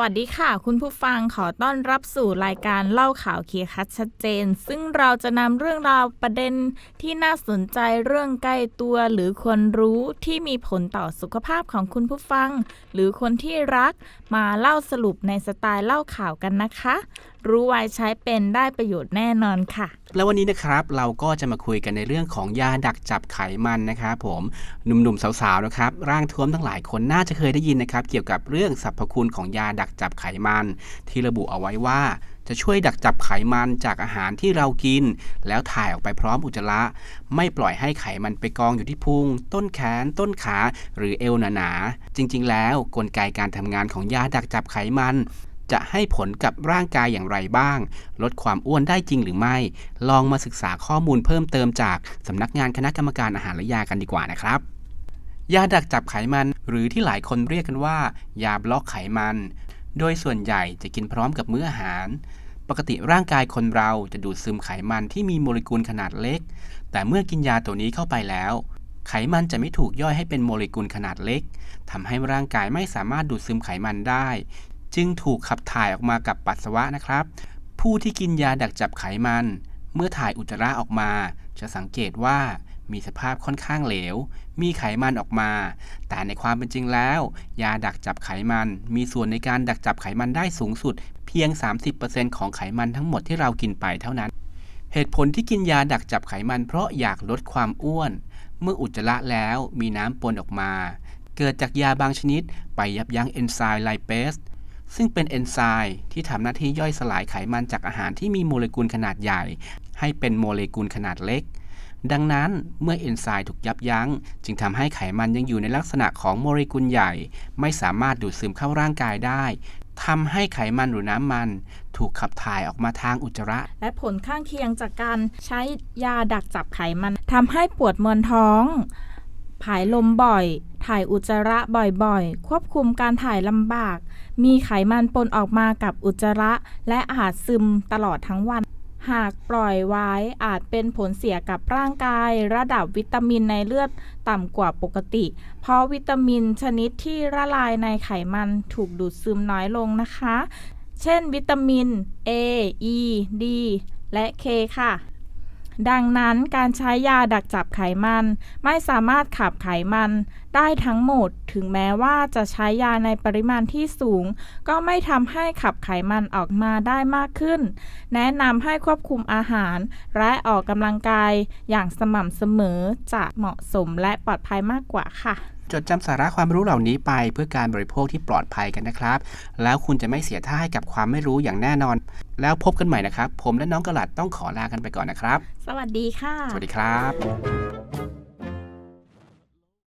วัสดีค่ะ คุณผู้ฟังขอต้อนรับสู่รายการเล่าข่าวเคียคัดชัดเจน ซึ่งเราจะนำเรื่องราวประเด็นที่น่าสนใจเรื่องใกล้ตัวหรือควรรู้ที่มีผลต่อสุขภาพของคุณผู้ฟัง หรือคนที่รักมาเล่าสรุปในสไตล์เล่าข่าวกันนะคะ รู้ไว้ใช้เป็นได้ประโยชน์แน่นอนค่ะ แล้ววันนี้นะครับเราก็จะมาคุยกันในเรื่องของยาดักจับไขมันนะครับผมหนุ่มๆสาวๆนะครับร่างท้วมทั้งหลายคนน่าจะเคยได้ยินนะครับเกี่ยวกับเรื่องสรรพคุณของยาดักักจับไขมัน ที่ระบุเอาไว้ว่า จะช่วยดักจับไขมันจากอาหารที่เรากิน แล้วถ่ายออกไปพร้อมอุจจาระ ไม่ปล่อยให้ไขมันไปกองอยู่ที่พุง ต้นแขน ต้นขา หรือเอวหนาๆจริงๆ แล้วกลไกการทำงานของยาดักจับไขมันจะให้ผลกับร่างกายอย่างไรบ้าง ลดความอ้วนได้จริงหรือไม่ ลองมาศึกษาข้อมูลเพิ่มเติมจากสำนักงานคณะกรรมการอาหารและยากันดีกว่านะครับ ยาดักจับไขมันหรือที่หลายคนเรียกกันว่า ยาบล็อกไขมัน โดยส่วนใหญ่จะกินพร้อมกับมื้ออาหาร ปกติร่างกายคนเราจะดูดซึมไขมันที่มีโมเลกุลขนาดเล็ก แต่เมื่อกินยาตัวนี้เข้าไปแล้ว ไขมันจะไม่ถูกย่อยให้เป็นโมเลกุลขนาดเล็กทำให้ร่างกายไม่สามารถดูดซึมไขมันได้ จึงถูกขับถ่ายออกมากับปัสสาวะนะครับ ผู้ที่กินยาดักจับไขมัน เมื่อถ่ายอุจจาระออกมา จะสังเกตว่า มีสภาพค่อนข้างเหลว มีไขมันออกมา แต่ในความเป็นจริงแล้ว ยาดักจับไขมัน มีส่วนในการดักจับไขมันได้สูงสุด เพียง 30%ของไขมันทั้งหมดที่เรากินไปเท่านั้น เหตุผลที่กินยาดักจับไขมันเพราะอยากลดความอ้วน เมื่ออุจจาระแล้วมีน้ำปนออกมา เกิดจากยาบางชนิดไปยับยั้งเอนไซม์ไลเปสซึ่งเป็นเอนไซม์ที่ทำหน้าที่ย่อยสลายไขมันจากอาหารที่มีโมเลกุลขนาดใหญ่ ให้เป็นโมเลกุลขนาดเล็ก ดังนั้นเมื่อเอนไซม์ถูกยับยั้ง จึงทำให้ไขมันยังอยู่ในลักษณะของโมเลกุลใหญ่ ไม่สามารถดูดซึมเข้าร่างกายได้ทำให้ไขมันหรือน้ำมัน ถูกขับถ่ายออกมาทางอุจจาระ และผลข้างเคียงจากการใช้ยาดักจับไขมันทำให้ปวดมวนท้อง ผายลมบ่อย ถ่ายอุจจาระบ่อยๆ ควบคุมการถ่ายลำบาก มีไขมันปนออกมากับอุจจาระ และอาจซึมตลอดทั้งวัน หากปล่อยไว้อาจเป็นผลเสียกับร่างกาย ระดับวิตามินในเลือดต่ำกว่าปกติ เพราะวิตามินชนิดที่ละลายในไขมันถูกดูดซึมน้อยลงนะคะ เช่นวิตามิน A E D และ K ค่ะ ดังนั้นการใช้ยาดักจับไขมัน ไม่สามารถขับไขมัน ได้ทั้งหมด ถึงแม้ว่าจะใช้ยาในปริมาณที่สูง ก็ไม่ทำให้ขับไขมันออกมาได้มากขึ้น แนะนำให้ควบคุมอาหาร และออกกำลังกายอย่างสม่ำเสมอจะเหมาะสมและปลอดภัยมากกว่าค่ะ จดจำสาระความรู้เหล่านี้ไปเพื่อการบริโภคที่ปลอดภัยกันนะครับ แล้วคุณจะไม่เสียท่าให้กับความไม่รู้อย่างแน่นอน แล้วพบกันใหม่นะครับ ผมและน้องกระหลัดต้องขอลากันไปก่อนนะครับ สวัสดีค่ะ สวัสดีครับ